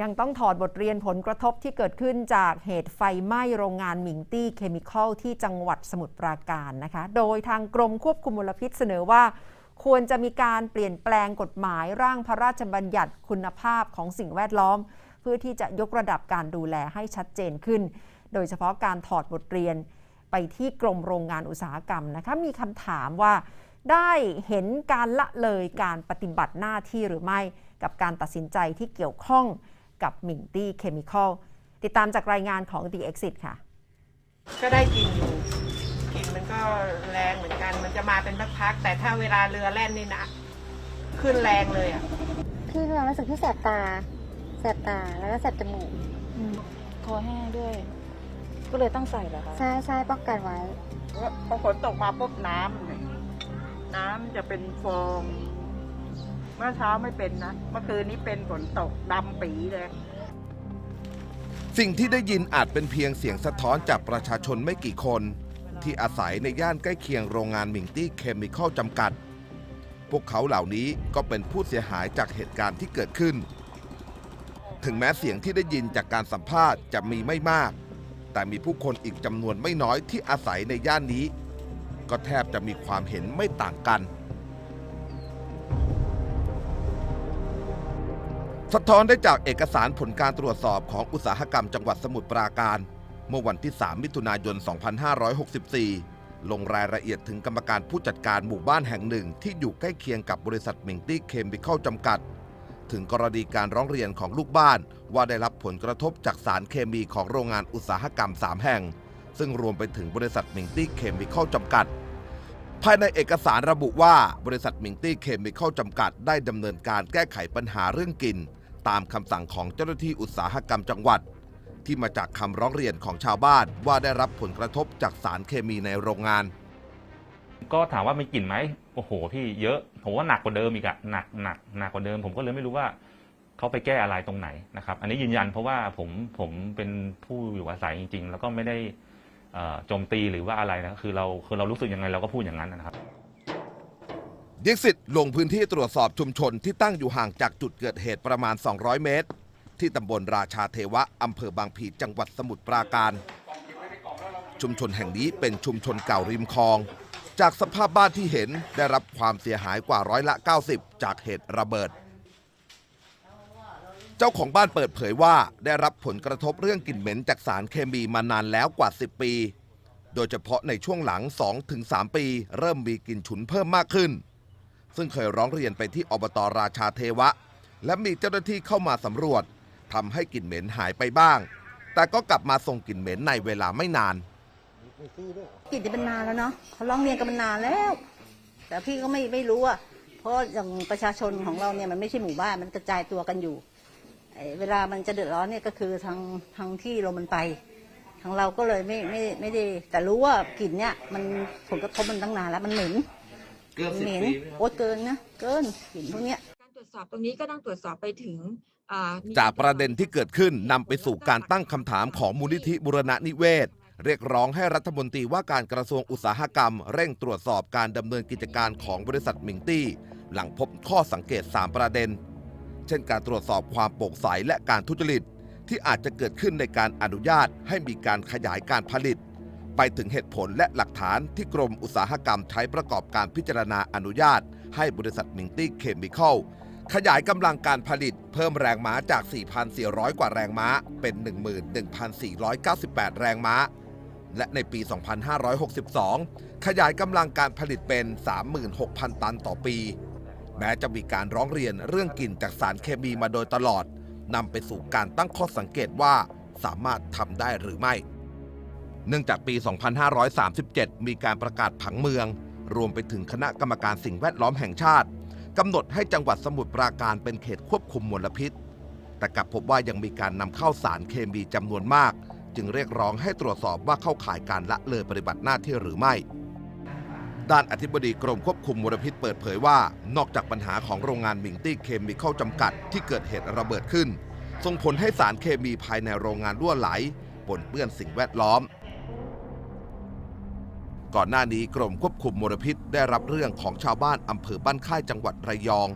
ยังต้องถอดบทเรียนผลกระทบที่เกิดขึ้นจากเหตุไฟไหม้โรงงานมิงตี้เคมีคอลที่จังหวัดสมุทรปราการนะคะ โดยทางกรมควบคุมมลพิษเสนอว่า ควรจะมีการเปลี่ยนแปลงกฎหมายร่างพระราชบัญญัติคุณภาพของสิ่งแวดล้อม เพื่อที่จะยกระดับการดูแลให้ชัดเจนขึ้น โดยเฉพาะการถอดบทเรียนไปที่กรมโรงงานอุตสาหกรรมนะคะมีคำถามว่าได้เห็นการละเลยการปฏิบัติหน้าที่หรือไม่กับการตัดสินใจที่เกี่ยวข้อง กับหมิงตี้เคมีคอลติดตามจากรายงานของ The Exit ค่ะ ก็ได้กลิ่นอยู่กลิ่นมันก็แรงเหมือนกัน มันจะมาเป็นพักๆแต่ถ้าเวลาเรือแล่นนี่นะ ขึ้นแรงเลยอะพี่มีความรู้สึกที่แสบตา แสบตาแล้วก็แสบจมูกคอแห้งด้วย ก็เลยต้องใส่เหรอคะใช่ใช่ป้องกันไว้พอฝนตกมาปุ๊บน้ำเนี่ยน้ำจะเป็นฟอง เมื่อเช้าไม่เป็นนะ เมื่อคืนนี้เป็นฝนตกดำปีเลย สิ่งที่ได้ยินอาจเป็นเพียงเสียงสะท้อนจากประชาชนไม่กี่คน ที่อาศัยในย่านใกล้เคียงโรงงานมิงตี้เคมีคอลจำกัด พวกเขาเหล่านี้ก็เป็นผู้เสียหายจากเหตุการณ์ที่เกิดขึ้น ถึงแม้เสียงที่ได้ยินจากการสัมภาษณ์จะมีไม่มาก แต่มีผู้คนอีกจำนวนไม่น้อยที่อาศัยในย่านนี้ ก็แทบจะมีความเห็นไม่ต่างกัน สะท้อนได้จากเอกสารผลการตรวจสอบของอุตสาหกรรมจังหวัดสมุทรปราการ เมื่อวันที่ 3 มิถุนายน 2564 ลงรายละเอียดถึงกรรมการผู้จัดการหมู่บ้านแห่งหนึ่ง ที่อยู่ใกล้เคียงกับบริษัทมิงตี้เคมีคอลจำกัด ถึงกรณีการร้องเรียนของลูกบ้าน ว่าได้รับผลกระทบจากสารเคมีของโรงงานอุตสาหกรรม 3 แห่ง ซึ่งรวมไปถึงบริษัทมิงตี้เคมีคอลจำกัดภายในเอกสารระบุว่าบริษัทมิงตี้เคมีคอลจำกัดได้ดำเนินการแก้ไขปัญหาเรื่องกลิ่น ตามคำสั่งของเจ้าหน้าที่อุตสาหกรรมจังหวัด ที่มาจากคำร้องเรียนของชาวบ้านว่าได้รับผลกระทบจากสารเคมีในโรงงาน ก็ถามว่ามีกลิ่นไหมโอ้โห พี่เยอะผมว่าหนักกว่าเดิมอีกอะหนักหนักหนักกว่าเดิม ผมก็เลยไม่รู้ว่าเขาไปแก้อะไรตรงไหนนะครับ อันนี้ยืนยันเพราะว่าผมผมเป็นผู้อยู่อาศัยจริง ๆ แล้วก็ไม่ได้โจมตีหรือว่าอะไรนะคือเราคือเรารู้สึกยังไงเราก็พูดอย่างนั้นนะครับ ดิกสิตลงพื้นที่ตรวจสอบชุมชนที่ตั้งอยู่ห่างจากจุดเกิดเหตุประมาณ 200 เมตร ที่ตำบลราชาเทวะ อำเภอบางพีจังหวัดสมุทรปราการ ชุมชนแห่งนี้เป็นชุมชนเก่าริมคลอง จากสภาพบ้านที่เห็นได้รับความเสียหายกว่าร้อยละ 90 จากเหตุระเบิด เจ้าของบ้านเปิดเผยว่าได้รับผลกระทบเรื่องกลิ่นเหม็นจากสารเคมีมานานแล้วกว่า 10 ปี โดยเฉพาะในช่วงหลัง 2-3 ปี เริ่มมีกลิ่นฉุนเพิ่มมากขึ้น ซึ่งเคยร้องเรียนไปที่อบตราชาเทวะ และมีเจ้าหน้าที่เข้ามาสำรวจทำให้กลิ่นเหม็นหายไปบ้าง แต่ก็กลับมาส่งกลิ่นเหม็นในเวลาไม่นาน กลิ่นจะเป็นนานแล้วเนาะเขาร้องเรียนกันมานานแล้ว แต่พี่ก็ไม่ไม่รู้อะเพราะอย่างประชาชนของเราเนี่ยมันไม่ใช่หมู่บ้านมันกระจายตัวกันอยู่เวลามันจะเดือดร้อนเนี่ยก็คือทางทางที่ลมมันไป ทางเราก็เลยไม่ไม่ไม่ได้แต่รู้ว่ากลิ่นเนี่ยมันผลกระทบมันตั้งนานแล้วมันเหม็น เหม็นโอ๊ยเกินนะ เกินกลิ่นพวกเนี้ย การตรวจสอบตรงนี้ก็ต้องตรวจสอบไปถึงอ่มีจากประเด็นที่เกิดขึ้นนำไปสู่การตั้งคำถามของมูลนิธิบุรณนิเวศ เรียกร้องให้รัฐมนตรีว่าการกระทรวงอุตสาหกรรม เร่งตรวจสอบการดำเนินกิจการของบริษัทมิงตี้ หลังพบข้อสังเกต 3 ประเด็น เช่นการตรวจสอบความโปร่งใสและการทุจริต ที่อาจจะเกิดขึ้นในการอนุญาตให้มีการขยายการผลิต ไปถึงเหตุผลและหลักฐานที่กรมอุตสาหกรรมใช้ประกอบการพิจารณาอนุญาต ให้บริษัทมิงตี้เคมีคอลขยายกำลังการผลิตเพิ่มแรงม้าจาก 4,400 กว่าแรงม้าเป็น 11,498 แรงม้า และในปี 2562 ขยายกำลังการผลิตเป็น 36,000 ตันต่อปี แม้จะมีการร้องเรียนเรื่องกลิ่นจากสารเคมีมาโดยตลอดนำไปสู่การตั้งข้อสังเกตว่าสามารถทำได้หรือไม่ เนื่องจากปี 2537 มีการประกาศผังเมือง รวมไปถึงคณะกรรมการสิ่งแวดล้อมแห่งชาติกำหนดให้จังหวัดสมุทรปราการเป็นเขตควบคุมมลพิษ แต่กลับพบว่ายังมีการนำเข้าสารเคมีจำนวนมาก จึงเรียกร้องให้ตรวจสอบว่าเข้าข่ายการละเลยปฏิบัติหน้าที่หรือไม่ด้านอธิบดีกรมควบคุมมลพิษเปิดเผยว่า นอกจากปัญหาของโรงงานมิงตี้เคมีเข้าจำกัดที่เกิดเหตุระเบิดขึ้น ส่งผลให้สารเคมีภายในโรงงานรั่วไหลปนเปื้อนสิ่งแวดล้อม ก่อนหน้านี้กรมควบคุมมลพิษได้รับเรื่องของชาวบ้านอำเภอบ้านค่ายจังหวัดระยอง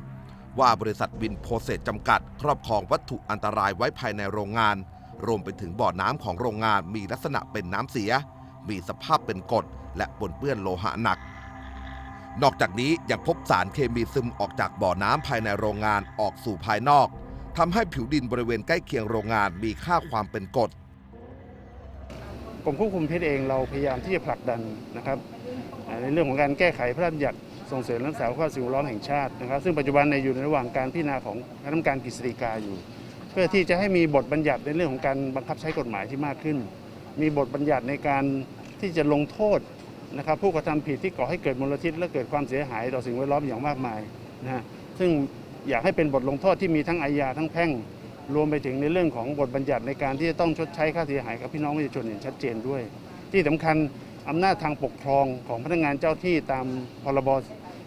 ว่าบริษัทวินโพเซสจำกัด ครอบครองวัตถุอันตรายไว้ภายในโรงงาน รวมไปถึงบ่อน้ำของโรงงานมีลักษณะเป็นน้ำเสีย มีสภาพเป็นกรดและปนเปื้อนโลหะหนัก นอกจากนี้ยังพบสารเคมีซึมออกจากบ่อน้ำภายในโรงงานออกสู่ภายนอกทำให้ผิวดินบริเวณใกล้เคียงโรงงานมีค่าความเป็นกรด กรมควบคุมเพชรเองเราพยายามที่จะผลักดันนะครับในเรื่องของการแก้ไขพระราชบัญญัติส่งเสริมรักษาความสิ่งแวดล้อมแห่งชาตินะครับ ซึ่งปัจจุบันในอยู่ในระหว่างการพิจารณาของคณะกรรมการกฤษฎีกาอยู่ เพื่อที่จะให้มีบทบัญญัติในเรื่องของการบังคับใช้กฎหมายที่มากขึ้น มีบทบัญญัติในการที่จะลงโทษนะครับผู้กระทำผิดที่ก่อให้เกิดมลพิษและเกิดความเสียหายต่อสิ่งแวดล้อมอย่างมากมายนะฮะซึ่งอยากให้เป็นบทลงโทษที่มีทั้งอาญาทั้งแพ่ง รวมไปถึงในเรื่องของบทบัญญัติในการที่จะต้องชดใช้ค่าเสียหายกับพี่น้องประชาชนอย่างชัดเจนด้วย ที่สำคัญอำนาจทางปกครองของพนักงานเจ้าที่ตามพรบ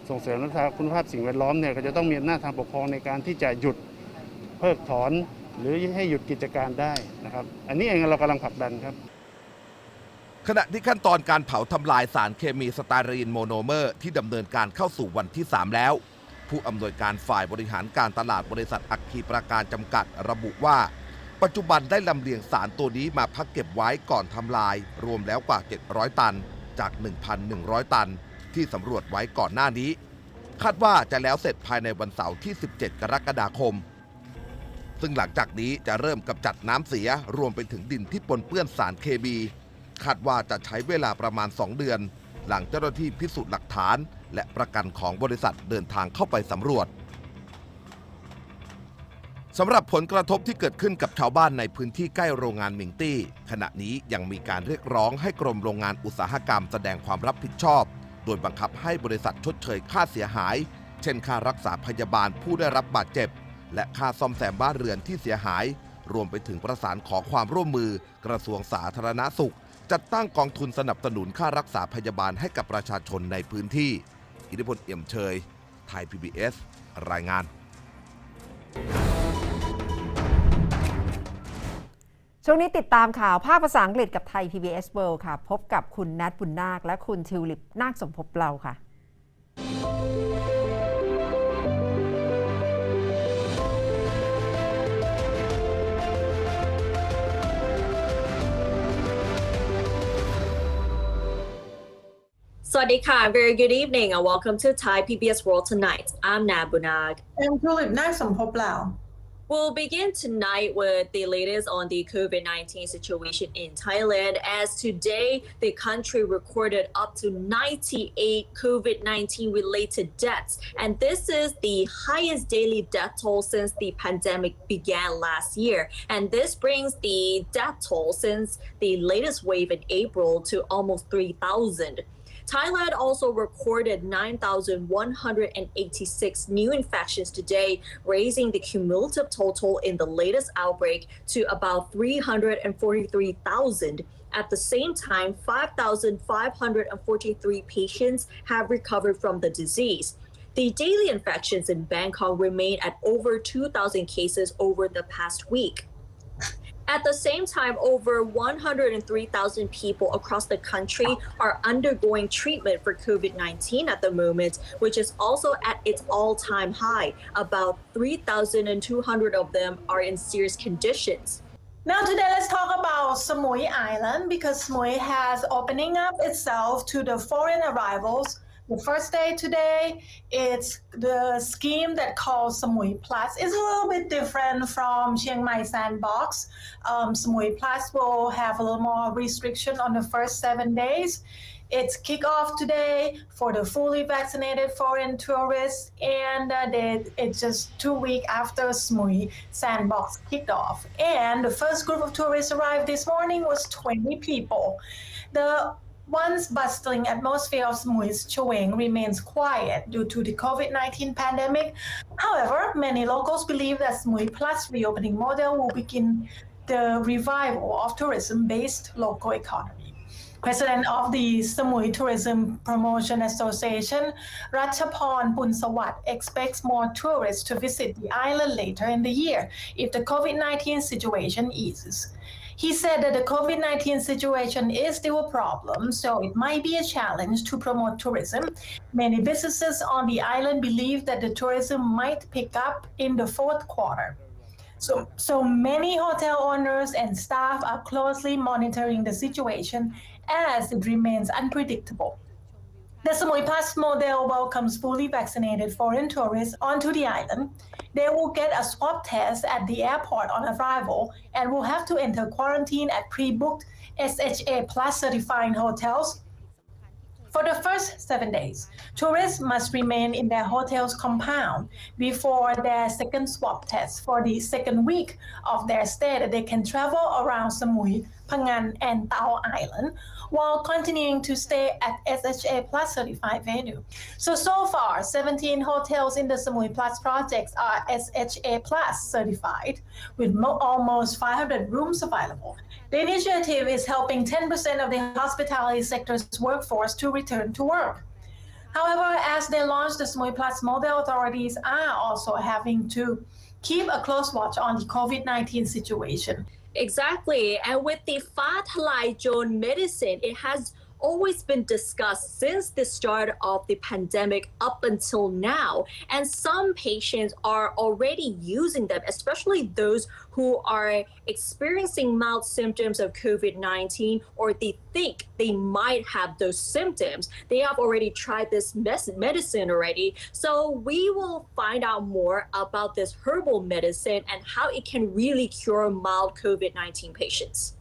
ส่งเสริมรักษาคุณภาพสิ่งแวดล้อมเนี่ยก็จะต้องมีอำนาจทางปกครองในการที่จะหยุดเพิกถอนหรือให้หยุดกิจการได้นะครับ อันนี้เองเรากำลังผลักดันครับ ขณะที่ขั้นตอนการเผาทำลายสารเคมีสตารีนโมโนเมอร์ ที่ดำเนินการเข้าสู่วันที่ 3 แล้ว ผู้อำนวยการฝ่ายบริหารการตลาดบริษัทอัคคีประการจำกัดระบุว่า ปัจจุบันได้ลำเลียงสารตัวนี้มาพักเก็บไว้ก่อนทำลาย รวมแล้วกว่า 700 ตัน จาก 1,100 ตัน ที่สำรวจไว้ก่อนหน้านี้ คาดว่าจะแล้วเสร็จภายในวันเสาร์ที่ 17 กรกฎาคม ซึ่งหลังจากนี้จะเริ่มกำจัดน้ำเสียรวมไปถึงดินที่ปนเปื้อนสารเคมีคาดว่าจะใช้เวลาประมาณ 2 เดือน หลังเจ้าหน้าที่พิสูจน์หลักฐาน และประกันของบริษัทเดินทางเข้าไปสำรวจสำหรับผลกระทบที่เกิดขึ้นกับชาวบ้านในพื้นที่ใกล้โรงงานมิงตี้ ขณะนี้ยังมีการเรียกร้องให้กรมโรงงานอุตสาหกรรมแสดงความรับผิดชอบ โดยบังคับให้บริษัทชดเชยค่าเสียหาย เช่นค่ารักษาพยาบาลผู้ได้รับบาดเจ็บ และค่าซ่อมแซมบ้านเรือนที่เสียหาย รวมไปถึงประสานขอความร่วมมือ กระทรวงสาธารณสุข จัดตั้งกองทุนสนับสนุนค่ารักษาพยาบาลให้กับประชาชนในพื้นที่ อิทธิพลเอี่ยมเชย ไทย PBS รายงาน ช่วงนี้ติดตามข่าวภาคภาษาอังกฤษกับไทย PBS World ค่ะ พบกับคุณนัทบุญนาคและคุณทิวลิปนาคสมภพเราค่ะ Swadika, very good evening and welcome to Thai PBS World Tonight. I'm Nabunag. I'm Tulip Naksam Hoplao. We'll begin tonight with the latest on the COVID 19 situation in Thailand. As today, the country recorded up to 98 COVID 19 related deaths. And this is the highest daily death toll since the pandemic began last year. And this brings the death toll since the latest wave in April to almost 3,000. Thailand also recorded 9,186 new infections today, raising the cumulative total in the latest outbreak to about 343,000. At the same time, 5,543 patients have recovered from the disease. The daily infections in Bangkok remain at over 2,000 cases over the past week. At the same time, over 103,000 people across the country are undergoing treatment for COVID 19 at the moment, which is also at its all time high. About 3,200 of them are in serious conditions. Now today let's talk about Samui Island because Samui has opening up itself to the foreign arrivals. The first day today, it's the scheme that calls Samui Plus. It's a little bit different from Chiang Mai Sandbox. Um, Samui Plus will have a little more restriction on the first seven days. It's kickoff today for the fully vaccinated foreign tourists, and uh, they, it's just two weeks after Samui Sandbox kicked off. And the first group of tourists arrived this morning was 20 people. The once bustling atmosphere of Samui's Chaweng remains quiet due to the COVID 19 pandemic. However, many locals believe that Samui Plus reopening model will begin the revival of tourism based local economy. President of the Samui Tourism Promotion Association, Ratchaporn Punsawat, expects more tourists to visit the island later in the year if the COVID 19 situation eases. He said that the COVID 19 situation is still a problem, so it might be a challenge to promote tourism. Many businesses on the island believe that the tourism might pick up in the fourth quarter. So, so many hotel owners and staff are closely monitoring the situation as it remains unpredictable. The Samui Plus model welcomes fully vaccinated foreign tourists onto the island. They will get a swab test at the airport on arrival and will have to enter quarantine at pre-booked SHA Plus certifying hotels for the first seven days, tourists must remain in their hotel's compound before their second swab test. For the second week of their stay, they can travel around Samui, Phangan, and Tao Island while continuing to stay at SHA Plus certified venue. So, so far, 17 hotels in the Samui Plus projects are SHA Plus certified with mo- almost 500 rooms available. The initiative is helping 10% of the hospitality sector's workforce to return to work. However, as they launch the Samui Plus model, authorities are also having to keep a close watch on the COVID 19 situation. Exactly. And with the fat Fatalai medicine, it has always been discussed since the start of the pandemic up until now. And some patients are already using them, especially those who are experiencing mild symptoms of COVID 19 or they think they might have those symptoms. They have already tried this mes- medicine already. So we will find out more about this herbal medicine and how it can really cure mild COVID 19 patients.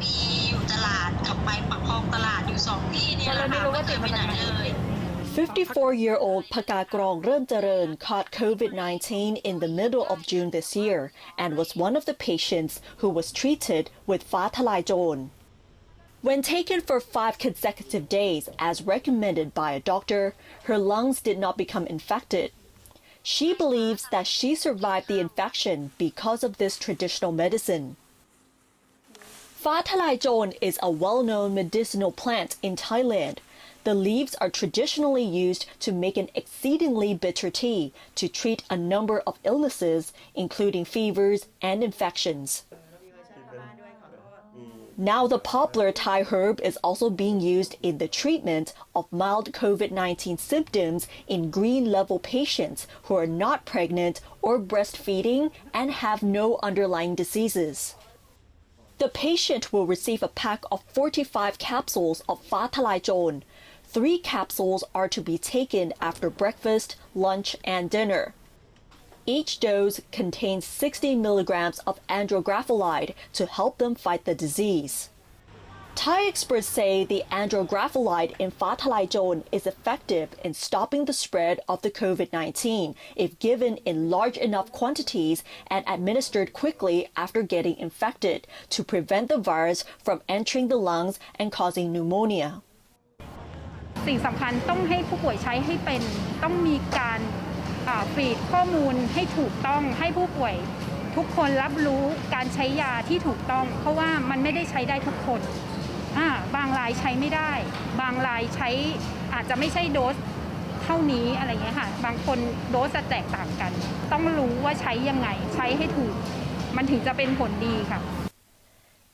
มีอยู่ตลาดขับไป เนี่ยแหละค่ะไม่เคยไปไหนเลย 54-year-old Pakakrong Remjaren caught COVID-19 in the middle of June this year and was one of the patients who was treated with Fatalajon. When taken for five consecutive days, as recommended by a doctor, her lungs did not become infected. She believes that she survived the infection because of this traditional medicine. Fatalajon is a well-known medicinal plant in Thailand. The leaves are traditionally used to make an exceedingly bitter tea to treat a number of illnesses, including fevers and infections. Now, the popular Thai herb is also being used in the treatment of mild COVID 19 symptoms in green level patients who are not pregnant or breastfeeding and have no underlying diseases. The patient will receive a pack of 45 capsules of Fatalajon. Three capsules are to be taken after breakfast, lunch, and dinner. Each dose contains 60 milligrams of andrographolide to help them fight the disease. Thai experts say the andrographolide in Fatalajon is effective in stopping the spread of the COVID 19 if given in large enough quantities and administered quickly after getting infected to prevent the virus from entering the lungs and causing pneumonia. สิ่งสำคัญต้องให้ผู้ป่วยใช้ให้เป็นต้องมีการอ่าฟีดข้อมูลให้ถูกต้องให้ผู้ป่วย ทุกคนรับรู้การใช้ยาที่ถูกต้อง เพราะว่ามันไม่ได้ใช้ได้ทุกคน อ่าบางรายใช้ไม่ได้ บางรายใช้อาจจะไม่ใช่โดสเท่านี้อะไรเงี้ยค่ะ บางคนโดสจะแตกต่างกัน ต้องรู้ว่าใช้ยังไง ใช้ให้ถูก มันถึงจะเป็นผลดีค่ะ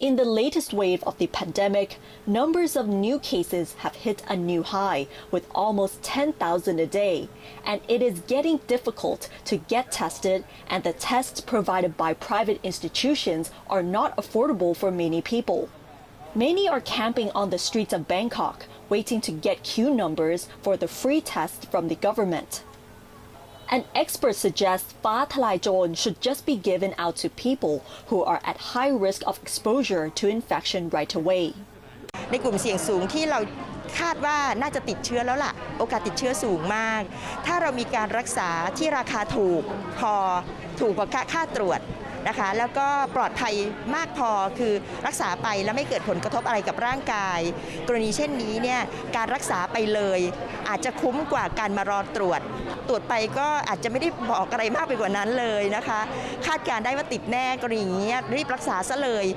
In the latest wave of the pandemic, numbers of new cases have hit a new high with almost 10,000 a day, and it is getting difficult to get tested, and the tests provided by private institutions are not affordable for many people. Many are camping on the streets of Bangkok, waiting to get queue numbers for the free tests from the government. An expert suggests Fatalajon should just be given out to people who are at high risk of exposure to infection right away. ในกลุ่มเสี่ยงสูงที่เราคาดว่าน่าจะติดเชื้อแล้วล่ะ โอกาสติดเชื้อสูงมาก ถ้าเรามีการรักษาที่ราคาถูกพอถูกกว่าค่าค่าตรวจ นะคะ แล้วก็ปลอดภัยมากพอคือรักษาไปแล้วไม่เกิดผลกระทบอะไรกับร่างกาย กรณีเช่นนี้เนี่ยการรักษาไปเลย อาจจะคุ้มกว่าการมารอตรวจ ตรวจไปก็อาจจะไม่ได้บอกอะไรมากไปกว่านั้นเลยนะคะ คาดการได้ว่าติดแน่กรณีอย่างนี้รีบรักษาซะเลย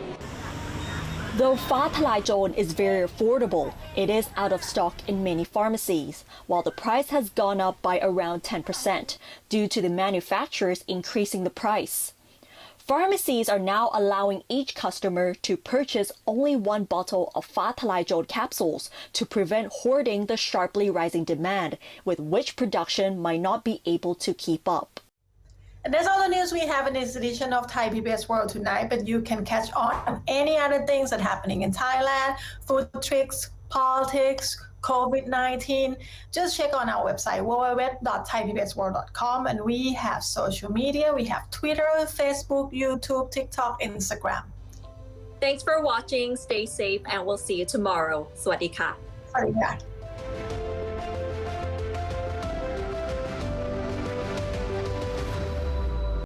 Though Fatalajon is very affordable, it is out of stock in many pharmacies, while the price has gone up by around 10% due to the manufacturers increasing the price. Pharmacies are now allowing each customer to purchase only one bottle of Fatalajode capsules to prevent hoarding the sharply rising demand, with which production might not be able to keep up. And that's all the news we have in this edition of Thai PBS World tonight. But you can catch on any other things that are happening in Thailand, food tricks, politics, COVID-19. Just check on our website www.thaipbsworld.com, and we have social media. We have Twitter, Facebook, YouTube, TikTok, Instagram. Thanks for watching. Stay safe, and we'll see you tomorrow. สวัสดีค่ะ Sorry, yeah.